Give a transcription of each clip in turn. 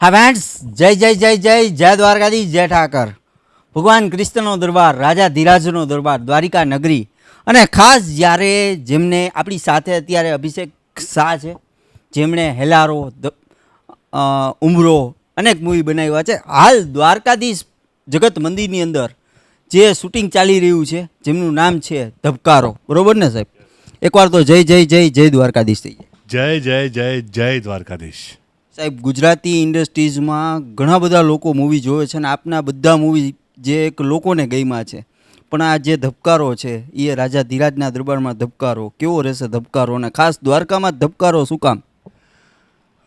હા ફ્રેન્ડ્સ જય જય જય જય જય દ્વારકાધીશ, જય ઠાકર. ભગવાન કૃષ્ણનો દરબાર, રાજા ધીરાજનો દરબાર, દ્વારિકા નગરી. અને ખાસ જ્યારે જેમને આપણી સાથે અત્યારે અભિષેક શાહ છે, જેમણે હેલારો ઉમરો અનેક મૂવી બનાવ્યા છે, હાલ દ્વારકાધીશ જગત મંદિરની અંદર જે શૂટિંગ ચાલી રહ્યું છે, જેમનું નામ છે ધબકારો. બરોબર ને સાહેબ? એકવાર તો જય જય જય જય દ્વારકાધીશ થઈ જાય. જય જય જય જય દ્વારકાધીશ. સાહેબ, ગુજરાતી ઇન્ડસ્ટ્રીઝમાં ઘણા બધા લોકો મૂવી જોવે છે અને આપના બધા મૂવી જે એક લોકોને ગઈમાં છે. પણ આ જે ધબકારો છે એ રાજા ધીરાજના દરબારમાં ધબકારો, કેવો રહેશે ધબકારો અને ખાસ દ્વારકામાં ધબકારો શું કામ?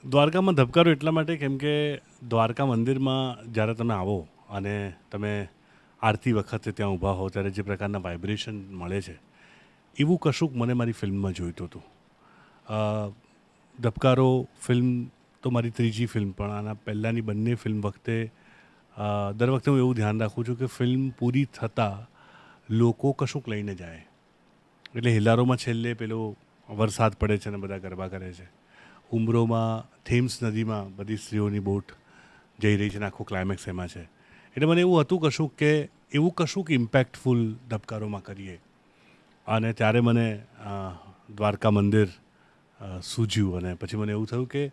દ્વારકામાં ધબકારો એટલા માટે કેમ કે દ્વારકા મંદિરમાં જ્યારે તમે આવો અને તમે આરતી વખતે ત્યાં ઊભા હો, ત્યારે જે પ્રકારના વાઇબ્રેશન મળે છે, એવું કશુંક મને મારી ફિલ્મમાં જોઈતું હતું. ધબકારો ફિલ્મ તો મારી ત્રીજી ફિલ્મ પણ, આના પહેલાંની બંને ફિલ્મ વખતે દર વખતે હું એવું ધ્યાન રાખું છું કે ફિલ્મ પૂરી થતાં લોકો કશુંક લઈને જાય. એટલે હિલારોમાં છેલ્લે પેલો વરસાદ પડે છે અને બધા ગરબા કરે છે. ઉમરોમાં, થેમ્સ નદીમાં બધી સ્ત્રીઓની બોટ જઈ રહી છે અને આખું ક્લાઇમેક્સ એમાં છે. એટલે મને એવું હતું કશું કે એવું કશુંક ઇમ્પેક્ટફુલ ધબકારોમાં કરીએ. અને ત્યારે મને દ્વારકા મંદિર સૂજ્યું અને પછી મને એવું થયું કે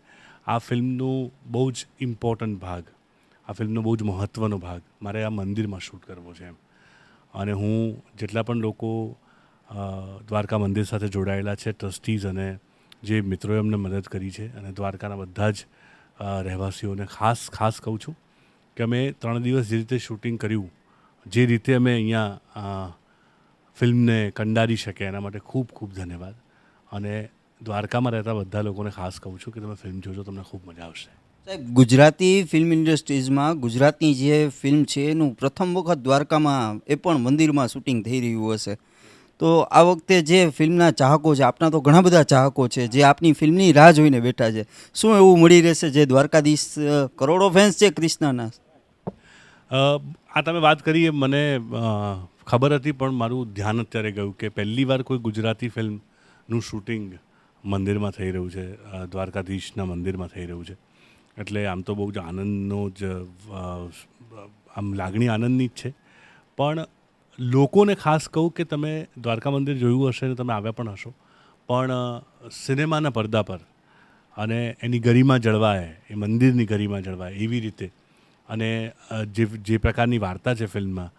આ ફિલ્મનું બહુ જ ઇમ્પોર્ટન્ટ ભાગ. આ ફિલ્મનો બહુ જ મહત્ત્વનો ભાગ. મારે આ મંદિરમાં શૂટ કરવો છે એમ. અને હું જેટલા પણ લોકો દ્વારકા મંદિર સાથે જોડાયેલા છે ટ્રસ્ટીઝ અને જે મિત્રોએ અમને મદદ કરી છે અને દ્વારકાના બધા જ રહેવાસીઓને ખાસ ખાસ કહું છું કે અમે ત્રણ દિવસ જે રીતે શૂટિંગ કર્યું, જે રીતે અમે અહીંયા ફિલ્મને કંડારી શકે એના માટે ખૂબ ખૂબ ધન્યવાદ. અને દ્વારકામાં રહેતા બધા લોકોને ખાસ કહું છું કે તમે ફિલ્મ જોજો તમને ખૂબ મજા આવશે. સાહેબ ગુજરાતી ફિલ્મ ઇન્ડસ્ટ્રીઝમાં ગુજરાતની જે ફિલ્મ છે એનું પ્રથમ વખત દ્વારકામાં એ પણ મંદિરમાં શૂટિંગ થઈ રહ્યું હશે. તો આ વખતે જે ફિલ્મના ચાહકો છે આપના તો ઘણા બધા ચાહકો છે જે આપની ફિલ્મની રાહ જોઈને બેઠા છે. શું એવું મળી રહેશે જે દ્વારકાધીશ કરોડો ફેન્સ છે કૃષ્ણના? આ તમે વાત કરી એ મને ખબર હતી પણ મારું ધ્યાન અત્યારે ગયું કે પહેલી વાર કોઈ ગુજરાતી ફિલ્મનું શૂટિંગ મંદિરમાં થઈ રહ્યું છે દ્વારકાધીશના મંદિરમાં થઈ રહ્યું છે. એટલે આમ તો બહુ જ આનંદનો જ આમ લાગણી આનંદની જ છે. પણ લોકોને ખાસ કહું કે તમે દ્વારકા મંદિર જોયું હશે ને તમે આવ્યા પણ હશો. પણ સિનેમાના પડદા પર અને એની ગરિમા જળવાય, એ મંદિરની ગરિમા જળવાય એવી રીતે અને જે જે પ્રકારની વાર્તા છે ફિલ્મમાં,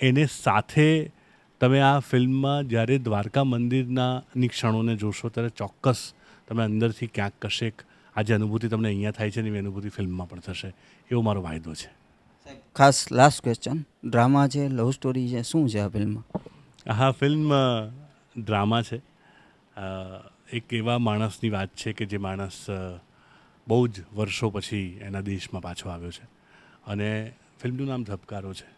એને સાથે તમે આ ફિલ્મમાં જ્યારે દ્વારકા મંદિરના નિક્ષણોને જોશો ત્યારે ચોક્કસ તમે અંદરથી ક્યાંક કશેક આ જે અનુભૂતિ તમને અહીંયા થાય છે ને એવી અનુભૂતિ ફિલ્મમાં પણ થશે. એવો મારો વાયદો છે. ખાસ લાસ્ટ ક્વેશ્ચન ડ્રામા છે લવ સ્ટોરી છે શું છે આ ફિલ્મમાં? હા ફિલ્મ ડ્રામા છે. એક એવા માણસની વાત છે કે જે માણસ બહુ જ વર્ષો પછી એના દેશમાં પાછો આવ્યો છે. અને ફિલ્મનું નામ ધબકારો છે.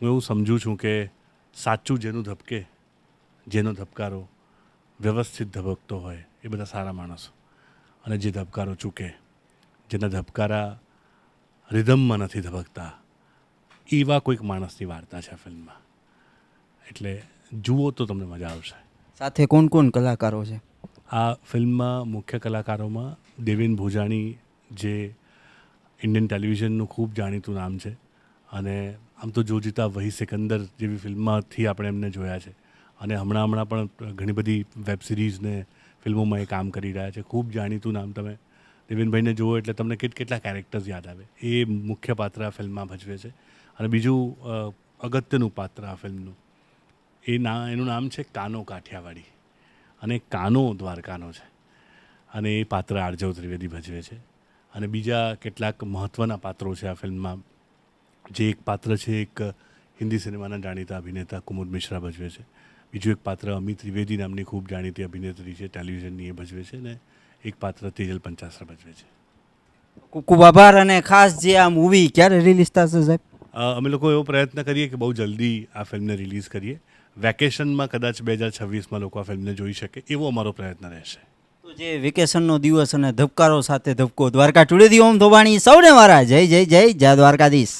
હું એવું સમજું છું કે સાચું જેનું ધબકે જેનો ધબકારો વ્યવસ્થિત ધબકતો હોય એ બધા સારા માણસો. અને જે ધબકારો ચૂકે જેના ધબકારા રિધમમાં નથી ધબકતા એવા કોઈક માણસની વાર્તા છે આ ફિલ્મમાં. એટલે જુઓ તો તમને મજા આવશે. સાથે કોણ કોણ કલાકારો છે? આ ફિલ્મમાં મુખ્ય કલાકારોમાં દેવેન ભોજાણી જે ઇન્ડિયન ટેલિવિઝનનું ખૂબ જાણીતું નામ છે અને આમ તો જો જીતા વહી સિકંદર જેવી ફિલ્મમાંથી આપણે એમને જોયા છે. અને હમણાં હમણાં પણ ઘણી બધી વેબ સિરીઝને ફિલ્મોમાં એ કામ કરી રહ્યા છે. ખૂબ જાણીતું નામ તમે દેવેનભાઈને જુઓ એટલે તમને કેટ, કેટલા કેરેક્ટર્સ યાદ આવે. એ મુખ્ય પાત્ર આ ફિલ્મમાં ભજવે છે. અને બીજું અગત્યનું પાત્ર આ ફિલ્મનું. એ ના, એનું નામ છે કાનો કાઠિયાવાડી. અને કાનો દ્વારકાનો છે. અને એ પાત્ર આરજવ ત્રિવેદી ભજવે છે. અને બીજા કેટલાક મહત્ત્વના પાત્રો છે આ ફિલ્મમાં. જે એક પાત્ર છે એક હિન્દી સિનેમાના જાણીતા અભિનેતા કુમુદ મિશ્રા ભજવે છે. બીજું એક પાત્ર અમિત ત્રિવેદી નામની ખૂબ જાણીતી અભિનેત્રી છે ટેલિવિઝનની એ ભજવે છે અને એક પાત્ર તેજલ પંચાસરા ભજવે છે. ખૂબ આભાર અને ખાસ જે આ મૂવી ક્યારે રિલીઝ થશે સાહેબ? અમે લોકો એવો પ્રયત્ન કરીએ કે બહુ જલ્દી આ ફિલ્મને રિલીઝ કરીએ. વેકેશનમાં કદાચ બે હજાર છવ્વીસમાં લોકો આ ફિલ્મને જોઈ શકે એવો અમારો પ્રયત્ન રહેશે. તો જે વેકેશનનો દિવસ અને ધબકારો સાથે ધબકો દ્વારકા ટુડેથી ઓમ ધોબાણી સૌને મારા જય જય જય જય દ્વારકાધીશ.